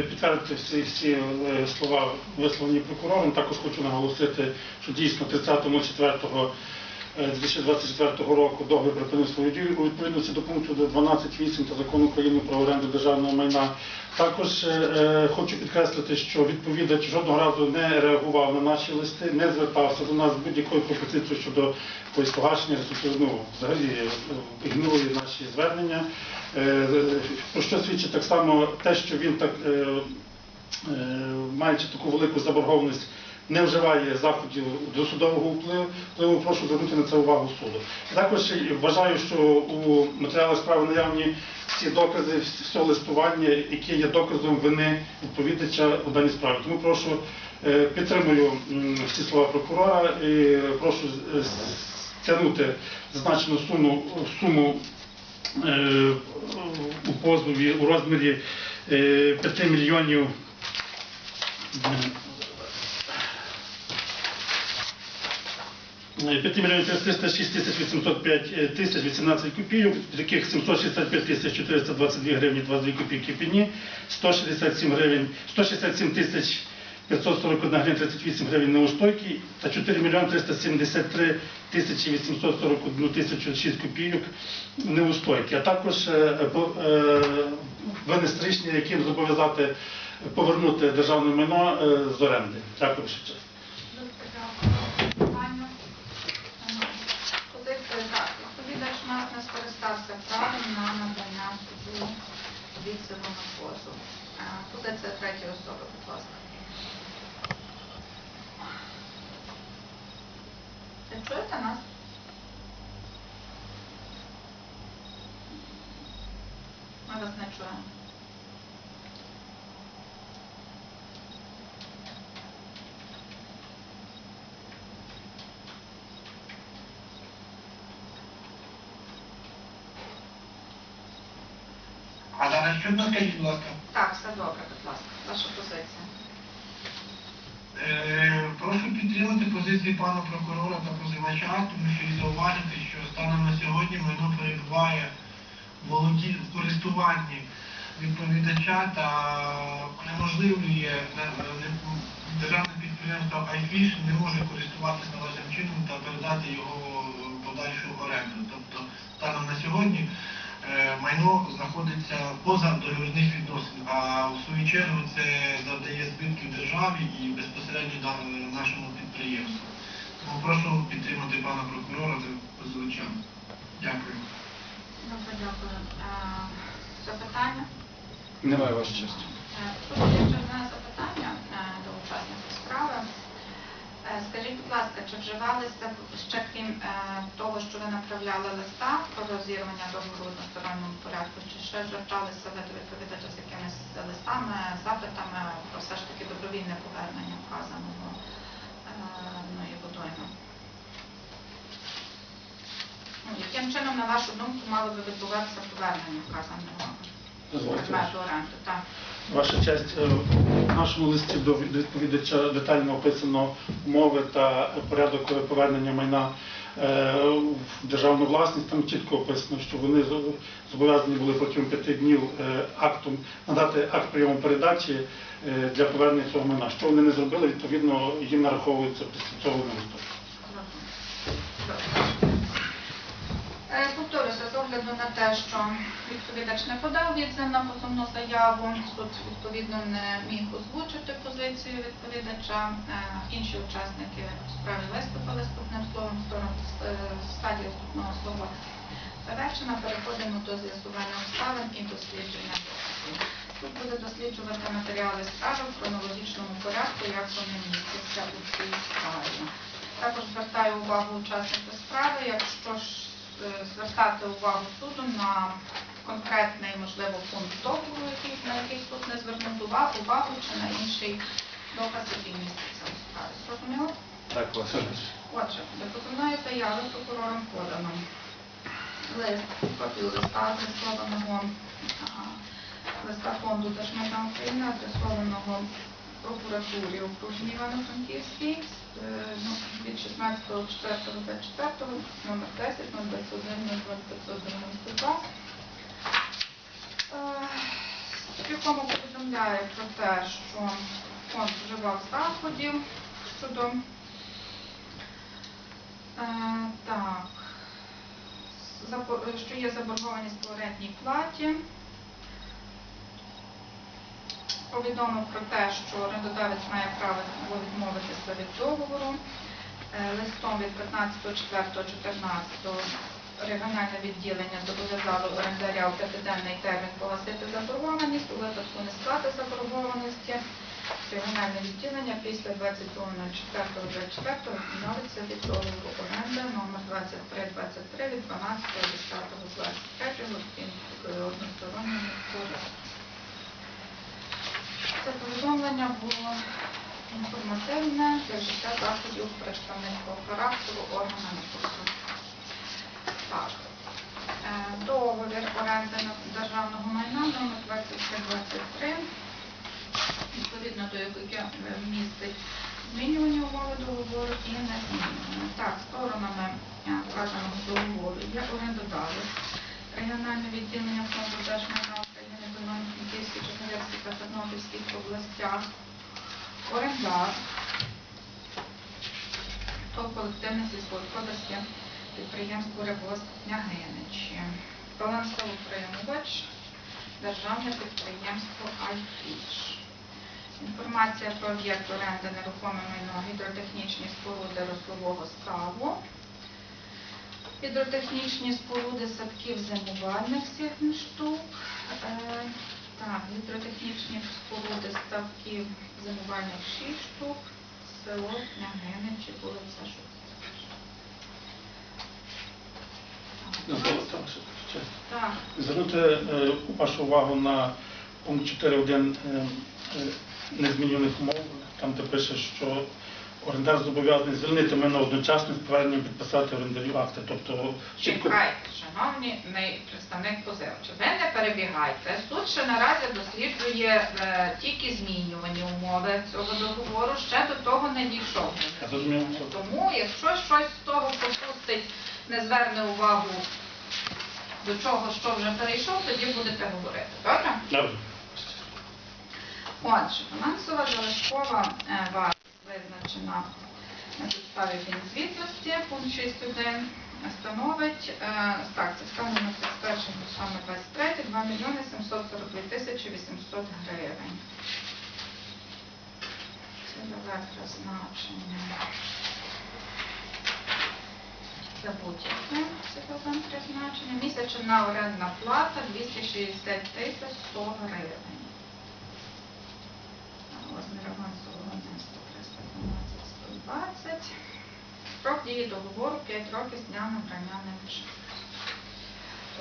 Підтвердити всі, всі е, слова висловлені прокурором. Також хочу наголосити, що дійсно 30.04 е, 2024 року договір припинив свою дію у відповідності до пункту 12.8 та закону України про оренду державного майна. Також е, е, хочу підкреслити, що відповідач жодного разу не реагував на наші листи, не звертався до нас з будь-якою пропозицією щодо погашення ресурсів. Ну, взагалі е, ігнорує наші звернення. Е, Про що свідчить так само те, що він так, е, е, маючи таку велику заборгованість, не вживає заходів досудового впливу, впливу, прошу звернути на це увагу суду. Також вважаю, що у матеріалах справи наявні всі докази, все листування, яке є доказом вини відповідача у даній справі. Тому прошу е, підтримую всі слова прокурора і прошу з- стягнути зазначену суму, суму е, у позові у розмірі е, 5 мільйонів 5 мільйонів 306 тисяч 805 тисяч 18 копійок, з яких 765 тисяч 422 гривні 22 копійки пені, 167 гривень, 167 тисяч 541 гривень 38 гривень неустойки та 4 мільйони 373 тисячі 841 тисячу 6 копійок неустойки. А також е, е, винести рішення, яким зобов'язати повернути державне майно е, з оренди. Дякую ще час. Питання? Немає. Позиція так. Відповідач у нас не скористався правом на надання суду відсилу на позов. Е, Позиція третьої особи, будь ласка. Ви чуєте нас? Ми вас не чуємо. А зараз чутно, скажіть, будь ласка. Так, все добре, будь ласка. Ваша позиція. Е, прошу підтримати позиції пана прокурора та позивача, тому що і зауважити, що станом на сьогодні майно перебуває в користуванні відповідача та унеможливлює е, державне підприємство iFish не може користуватися належним чином та передати його подальшу оренду. Тобто станом на сьогодні майно знаходиться поза договірних відносин, а в свою чергу це завдає збитків державі і безпосередньо нашому підприємству. Тому прошу підтримати пана прокурора та позивача. Дякую. Добре, дякую. Е, Запитання? Немає вашої честі. Е, Тут є ще одне запитання е, до учасників справи. Е, Скажіть, будь ласка, чи вживалися ще крім е, того, що ви направляли листа про розірвання договору в односторонньому порядку, чи ще зверталися ви до відповідача з якимись листами, запитами про все ж таки добровільне повернення вказаного е, водойми? Ну, яким чином, на вашу думку, мало би відбуватися повернення вказаного предмету оренди? Так. Ваша честь, е, в нашому листі до відповідача детально описано умови та порядок повернення майна е, в державну власність. Там чітко описано, що вони зо- зобов'язані були протягом п'яти днів е, актом надати акт прийому передачі для повернення цього майна. Що вони не зробили, відповідно їм нараховується після цього неустойки. Е, Повторюся, з огляду на те, що відповідач не подав відзив на позовну заяву, суд відповідно не міг озвучити позицію відповідача. Е, Інші учасники справи виступили з вступним словом, е, стадія вступного слова завершена. Переходимо до з'ясування обставин і дослідження. Тут буде досліджувати матеріали справи в хронологічному порядку, як вони містяться у цій справі. Також звертаю увагу учасників справи, звертати увагу суду на конкретний, можливо, пункт договору, на який суд не звернув увагу, увагу чи на інший доказ, який міститься у справі. Зрозуміло? Так. Отже, до позовної заяви прокурором подано лист, копію листа адресованого листа фонду Держмайна України, адресованого прокуратурі окружній Івано-Франківській е, ну, від 16.04.24, номер 10, 021, 0592. Е, в якому повідомляє про те, що фонд вживав заходів щодо е, так, що є заборгованість по орендній платі. Повідомив про те, що орендодавець має право відмовитися від договору. Е, Листом від 15.04.14 регіональне відділення зобов'язало орендаря у п'ятиденний термін погасити заборгованість. У випадку несплати заборгованості регіональне відділення після 22.04.24 відмовиться від договору оренди номер 2323 від 12.10.23 в односторонньому порядку. Це повідомлення було інформативне для життя заходів представницького характеру органами послуг. Так. Е, Договір оренди державного майна номер 2323, відповідно до якого е, містить змінювані умови договору і не змінювані. Так, сторонами е, вказаного договору є орендодавець, регіональне відділення фонду держмайна України Чернігівській та Тернопільських областях, орендар, то колективне сільськогосподарське підприємство Рибост Княгиничі, балансоутримувач, державне підприємство Альфіш. Інформація про об'єкт оренди нерухоме майно гідротехнічні споруди рослового ставу, гідротехнічні споруди садків зимувальних сірних штук, е, так, гідротехнічні споруди ставків зимувальних 6 штук, село Княгиничі, вулиця то- так, Звернути е, вашу увагу на пункт 4.1 е, е, незмінюваних умов, там де пише, що орендар зобов'язаний звільнити мене одночасно з поверненням підписати орендарю акти. Тобто чітко чекайте, шановні не- представник позивача, ви перебігайте. Суд ще наразі досліджує е, тільки змінювані умови цього договору, ще до того не дійшов. Тому, якщо щось з того пропустить, не зверне увагу до чого, що вже перейшов, тоді будете говорити. Добре? Добре. Отже, фінансова залишкова е, вартість визначена на підставі фінзвітності, пункт 6.1 становить, е, так, це стане на 31 саме 23, 2 мільйони 742 тисячі 800 гривень. Цільове призначення. Це будь-яке цільове призначення. Місячна орендна плата 260 тисяч 100 гривень. Строк дії договору 5 років з дня набрання вже.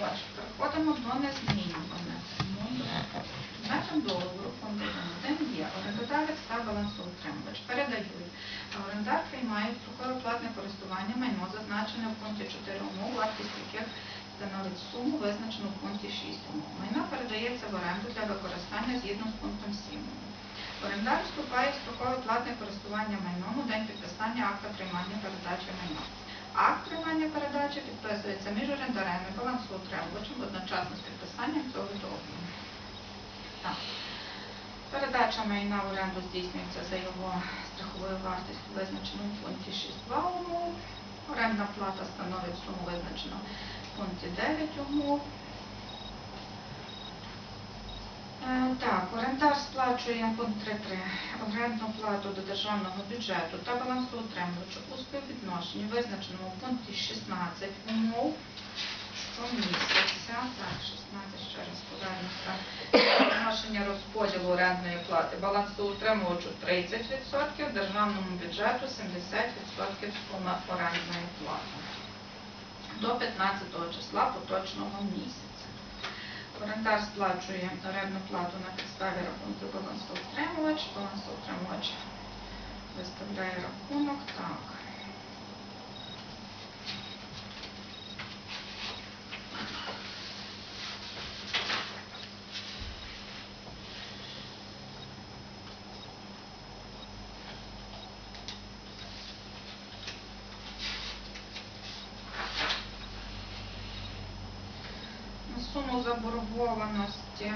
Отже, переходимо до незмінюваних. Нашим договору фонду 1 є орендодавець та балансоутримувач. Передають. А орендар приймає платне користування майно, зазначене в пункті 4 умов, вартість яких становить суму, визначену в пункті 6 умов. Майно передається в оренду для використання згідно з пунктом 7 умов. Орендар вступає в строкове платне користування майном у день підписання акта приймання передачі майна. Акт приймання передачі підписується між орендарем і балансоутримувачем одночасно з підписанням цього договору. Так. Передача майна в оренду здійснюється за його страховою вартістю, визначеною в пункті 6.2 умов. Орендна плата становить суму визначену в пункті 9 умов. Е, Так, орендар сплачує пункт 3.3 орендну плату до державного бюджету та балансоутримувачу у співвідношенні, визначеному в пункті 16 умов щомісяця. Так, 16 ще раз повернуся. Відношення розподілу орендної плати балансоутримувачу 30%, державному бюджету 70% суми орендної плати до 15 числа поточного місяця. Орендар сплачує орендну плату на підставі рахунку балансоутримувач. Балансоутримувач виставляє рахунок. Так. На суму заборгованості